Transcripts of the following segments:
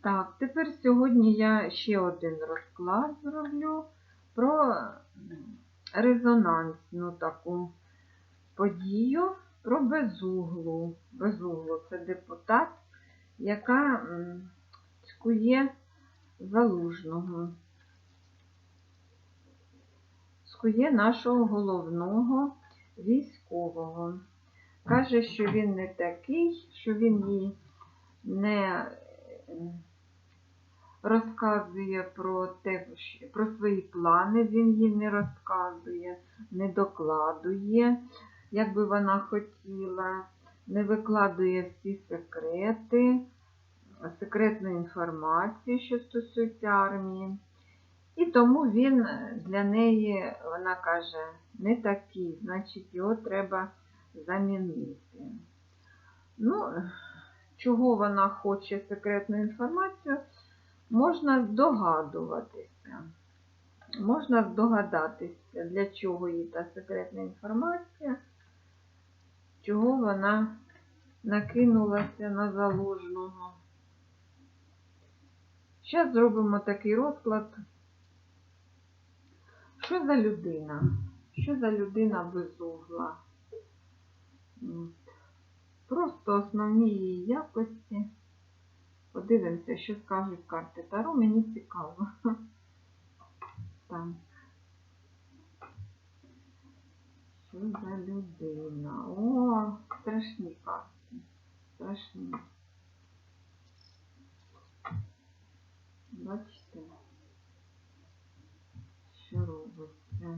Так, тепер сьогодні я ще один розклад зроблю про резонансну таку подію, про безуглу. Безуглу це депутат, яка м, цькує залужного. Цькує нашого головного військового. Каже, що він не такий, що він їй не розказує про те, про свої плани, він їй не розказує, не докладує, як би вона хотіла, не викладує всі секрети, секретну інформацію, що стосується армії. І тому він для неї, вона каже, не такий, значить його треба замінити. Ну, чого вона хоче секретну інформацію, можна здогадуватися. Можна здогадатися, для чого їй та секретна інформація, чого вона накинулася на залужного. Зараз зробимо такий розклад. Що за людина? Що за людина без угла? Просто основні її якості. Подивимося, що скажуть карти Таро, мені цікаво. Так. Що за людина? О, страшні карти. Страшні. Бачите, що робиться.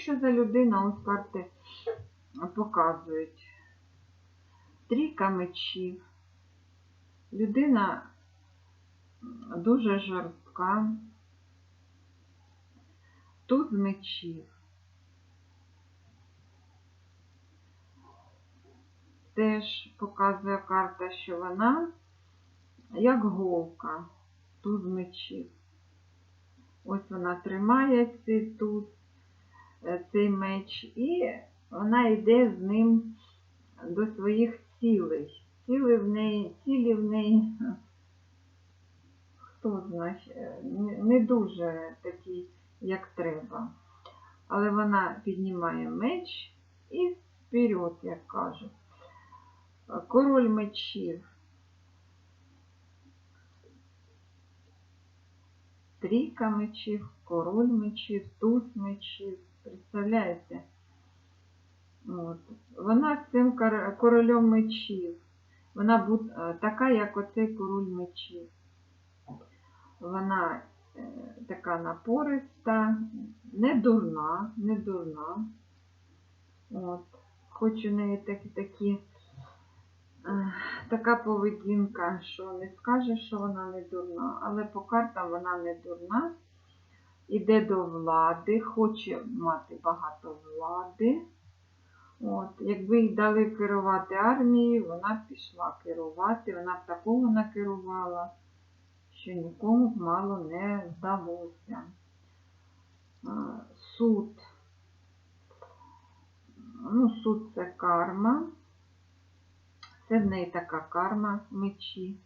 Що за людина, ось карти показують. Трійка мечів. Людина дуже жорстка. Туз мечів. Теж показує карта, що вона як голка, туз мечів. Ось вона тримає цей туз цей меч, і вона йде з ним до своїх цілей. Цілі в неї, цілі в неї, хто знає, е, не дуже такі, як треба. Але вона піднімає меч і вперед, як кажуть. Король мечів. Трійка мечів, король мечів, туз мечів. Представляєте? От. Вона з цим королем мечів. Вона бу- е, така, як оцей король мечів. Вона е, така напориста, не дурна, не дурна. От. Хоч у неї такі, такі, е, така поведінка, що не скаже, що вона не дурна, але по картам вона не дурна. Іде до влади, хоче мати багато влади. От, якби їй дали керувати армією, вона пішла керувати, вона б такого накерувала, що нікому б мало не здалося. Суд. Ну, суд це карма. Це в неї така карма мечі.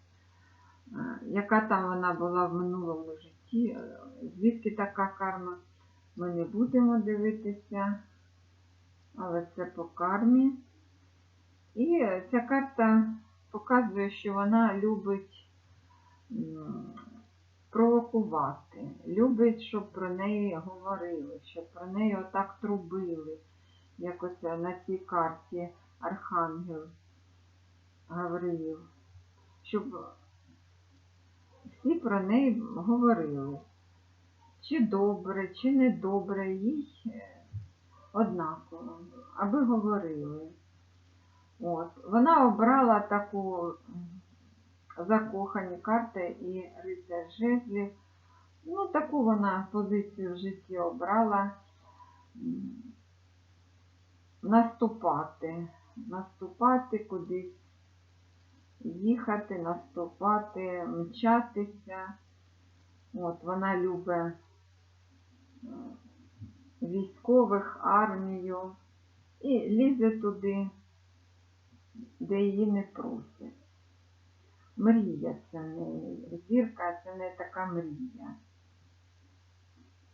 Яка там вона була в минулому житті, е, звідки така карма, ми не будемо дивитися, але це по кармі. І е, ця карта показує, що вона любить провокувати, любить, щоб про неї говорили, щоб про неї отак трубили, як ось на цій карті Архангел Гавриїл, щоб всі про неї говорили. Чи добре, чи не добре, їй е, однаково, аби говорили. От. Вона обрала таку закохані карти і рицар жезлів. Ну, таку вона позицію в житті обрала наступати, наступати кудись їхати, наступати, мчатися. От, вона любить е, військових, армію і лізе туди, де її не просять. Мрія це не зірка, це не така мрія.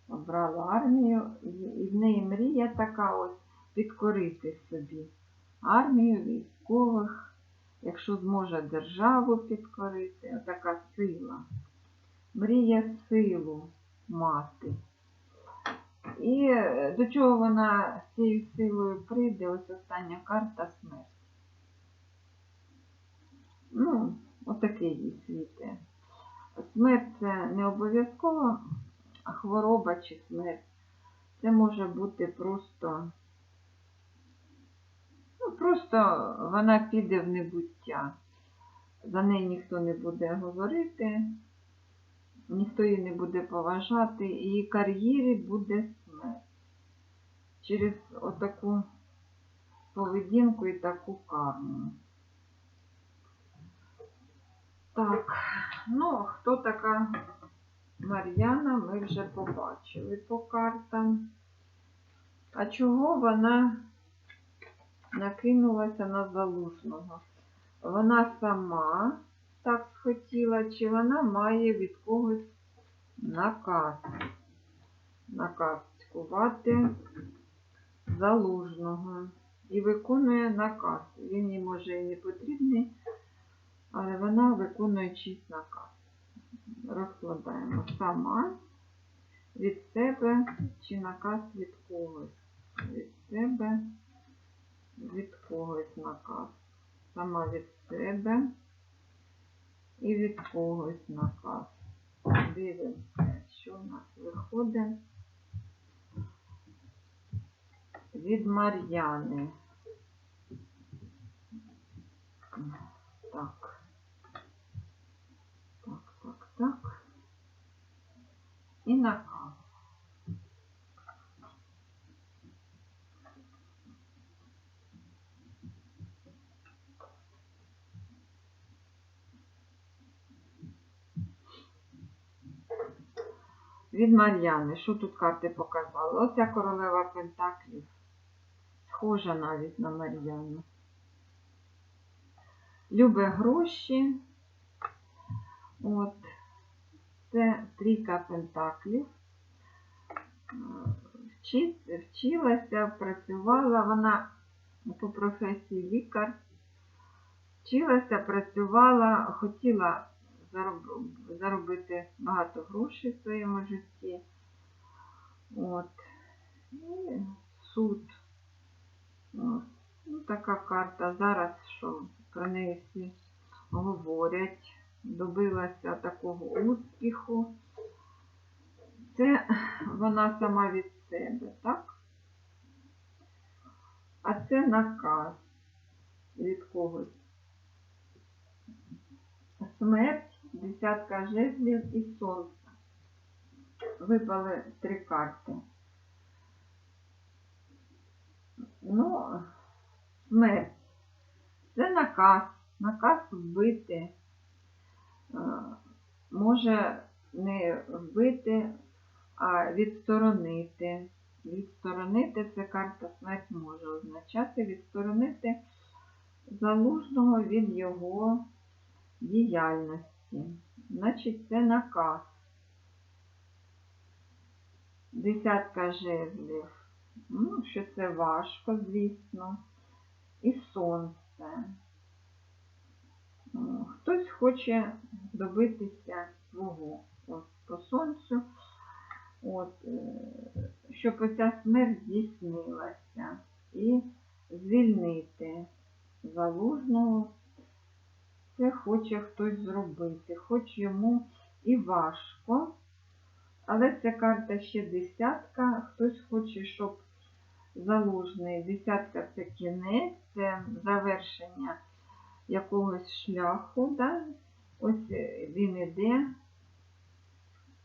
Обрала армію, і, і в неї мрія така ось підкорити собі армію, військових, якщо зможе державу підкорити, отака сила. Мріє силу мати. І е, до чого вона з цією силою прийде, ось остання карта смерть. Ну, отакий їй світе. Смерть це не обов'язково хвороба чи смерть. Це може бути просто, просто вона піде в небуття. За неї ніхто не буде говорити, ніхто її не буде поважати, і її кар'єрі буде смерть. Через отаку поведінку і таку карму. Так, ну, хто така Мар'яна, ми вже побачили по картам. А чого вона накинулася на залужного? Вона сама так схотіла, чи вона має від когось наказ? Наказ цькувати залужного. І виконує наказ. Він їй може і не потрібний, але вона виконує чийсь наказ. Розкладаємо сама від себе чи наказ від когось. Від себе, від когось наказ. Сама від себе і від когось наказ. Дивимося, що в нас виходить. Від Мар'яни. Так. Так, так, так. І наказ. Від Мар'яни. Що тут карти показали? Оця королева Пентаклів. Схожа навіть на Мар'яну. Любить гроші. От. Це трійка пентаклів. Вчи- Вчилася, працювала, вона по професії лікар. Вчилася, працювала, хотіла заробити багато грошей в своєму житті. От. І суд. Ну, така карта. Зараз що про неї всі говорять добилася такого успіху. Це вона сама від себе, так? А це наказ від когось. Смерть, десятка жезлів і сонце. Випали три карти. Ну, смерть. Це наказ. Наказ вбити е, може не вбити, а відсторонити. Відсторонити це карта смерть може означати відсторонити залужного від його діяльності. Значить, це наказ. Десятка жезлів. Ну, що це важко, звісно. І сонце. Хтось хоче добитися свого от, по сонцю, от, е, щоб оця смерть здійснилася і звільнити залужного. Це хоче хтось зробити, хоч йому і важко, але ця карта ще десятка, хтось хоче, щоб залужний, десятка це кінець, це завершення якогось шляху, да? ось е, він іде,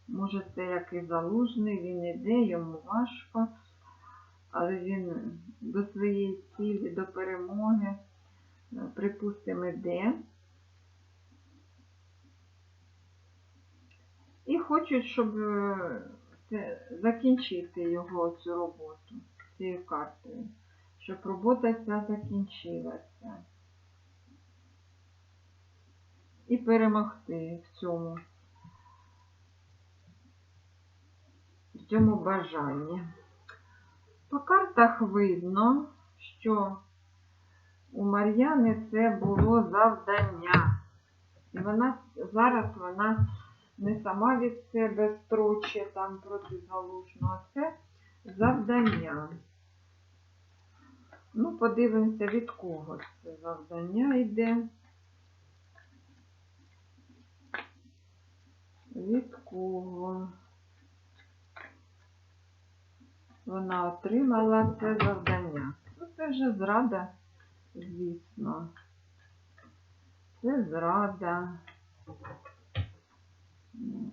може це як і залужний, він іде, йому важко, але він до своєї цілі, до перемоги, е, припустимо, іде. хочуть, щоб е, закінчити його цю роботу цією картою, щоб робота ця закінчилася. І перемогти в цьому, в цьому бажанні. По картах видно, що у Мар'яни це було завдання. І вона зараз вона не сама від себе строче там проти залужного, а це завдання. Ну, подивимося, від кого це завдання йде. Від кого вона отримала це завдання. Ну, це вже зрада, звісно. Це зрада.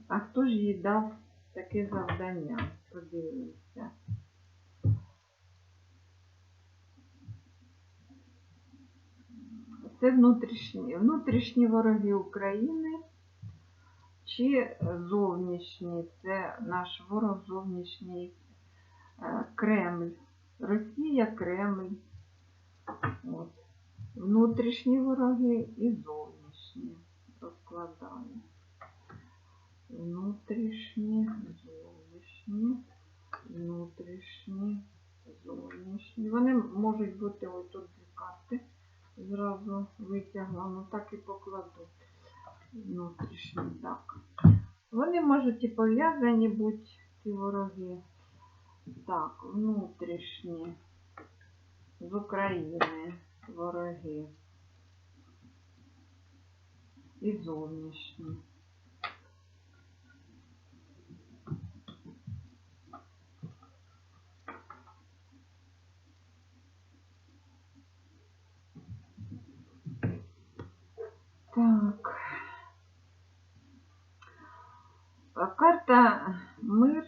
А хто ж їй дав таке завдання? Подивимося. Це внутрішні, внутрішні вороги України чи зовнішні? Це наш ворог зовнішній е, Кремль. Росія, Кремль. От. Внутрішні вороги і зовнішні. Розкладаємо. Внутрішні, зовнішні, внутрішні, зовнішні. Вони можуть бути ось тут дві карти. Зразу витягла, ну так і покладу. Внутрішні, так. Вони можуть і пов'язані бути, ці вороги. Так, внутрішні з України вороги. І зовнішні. Так. Карта мир.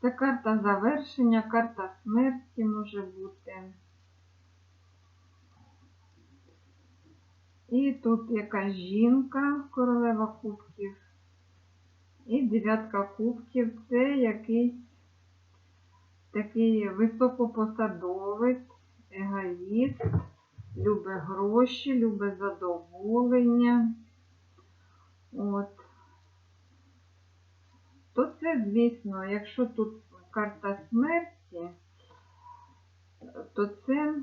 Це карта завершення, карта смерті може бути. І тут якась жінка, королева кубків. І дев'ятка кубків це якийсь такий високопосадовець, егоїст, любить гроші, любить задоволення. От. То це, звісно, якщо тут карта смерті, то це,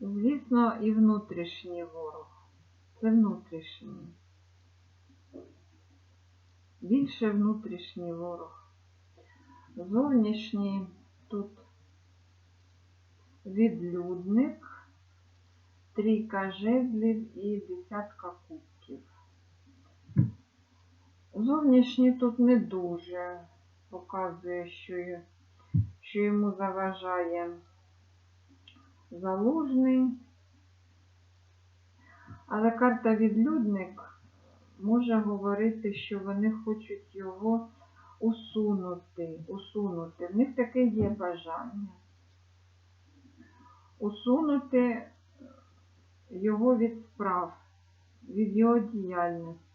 звісно, і внутрішній ворог. Це внутрішній. Більше внутрішній ворог. Зовнішній тут відлюдник, трійка жезлів і десятка кубків. Зовнішній тут не дуже показує, що, що йому заважає залужний. Але карта відлюдник може говорити, що вони хочуть його усунути, усунути. В них таке є бажання. Усунути його від справ, від його діяльності.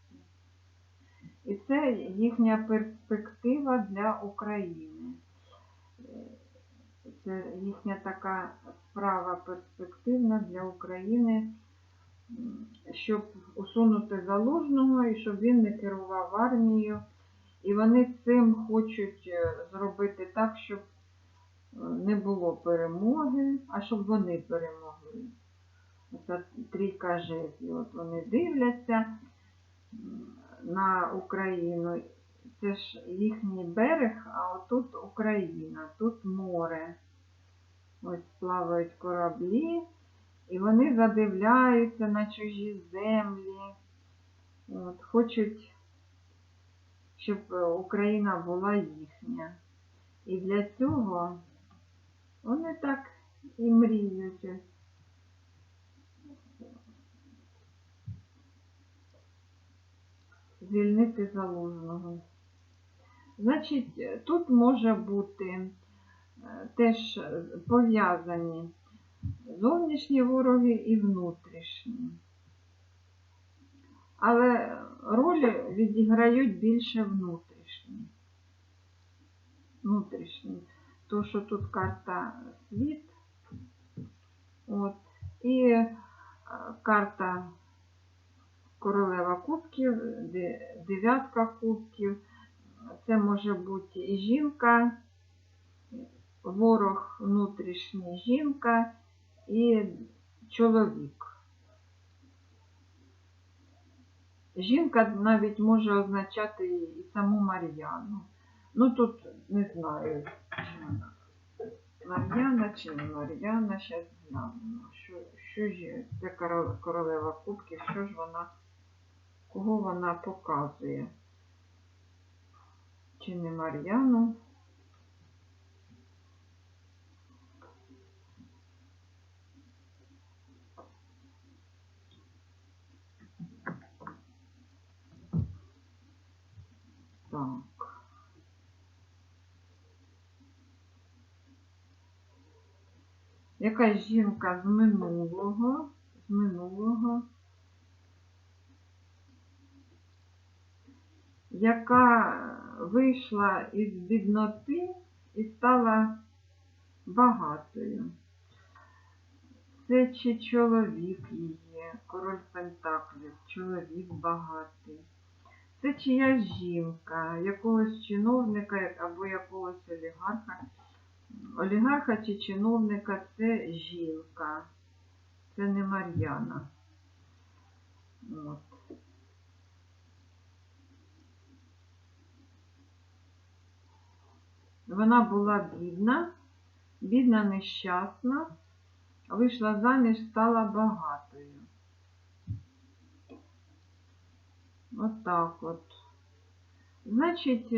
І це їхня перспектива для України. Це їхня така справа перспективна для України, щоб усунути залужного і щоб він не керував армією. І вони цим хочуть е, зробити так, щоб не було перемоги, а щоб вони перемогли. Оце трійка жезлів. От вони дивляться на Україну. Це ж їхній берег, а отут Україна, тут море. Ось плавають кораблі, і вони задивляються на чужі землі. От, хочуть, щоб Україна була їхня. І для цього вони так і мріють. звільнити залужного. Значить, тут може бути е, теж пов'язані зовнішні вороги і внутрішні. але ролі відіграють більше внутрішні. Внутрішні. То, що тут карта світ, от, і е, карта королева кубків, дев'ятка кубків. Це може бути і жінка, ворог внутрішній жінка і чоловік. Жінка навіть може означати і саму Мар'яну. Ну тут не знаю, Мар'яна чи не Мар'яна, зараз глянемо. Що, що ж це королева кубків, що ж вона, кого вона показує? Чи не Мар'яну? Так. Якась жінка з минулого, з минулого, яка вийшла із бідноти і стала багатою. Це чи чоловік її, король Пентаклів, чоловік багатий. Це чиясь жінка, якогось чиновника або якогось олігарха. Олігарха чи чиновника це жінка. Це не Мар'яна. От. Вона була бідна, бідна, нещасна, вийшла заміж, стала багатою. От от. Значить,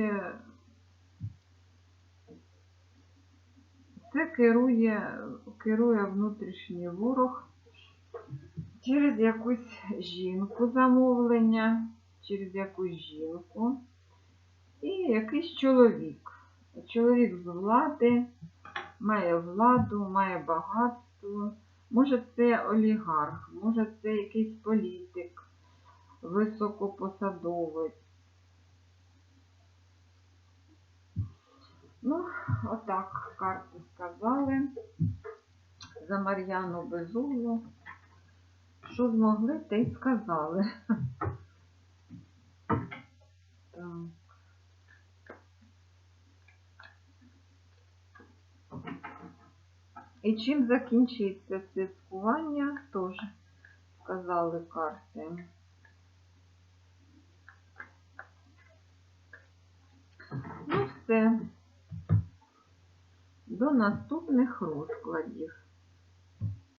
це керує, керує внутрішній ворог через якусь жінку замовлення, через якусь жінку і якийсь чоловік. Чоловік з влади, має владу, має багатство. Може це олігарх, може це якийсь політик, високопосадовець. Ну, отак карти сказали. За Мар'яну Безуглу. Що змогли, те й сказали. Так. І чим закінчиться святкування, теж сказали карти. Ну все. До наступних розкладів.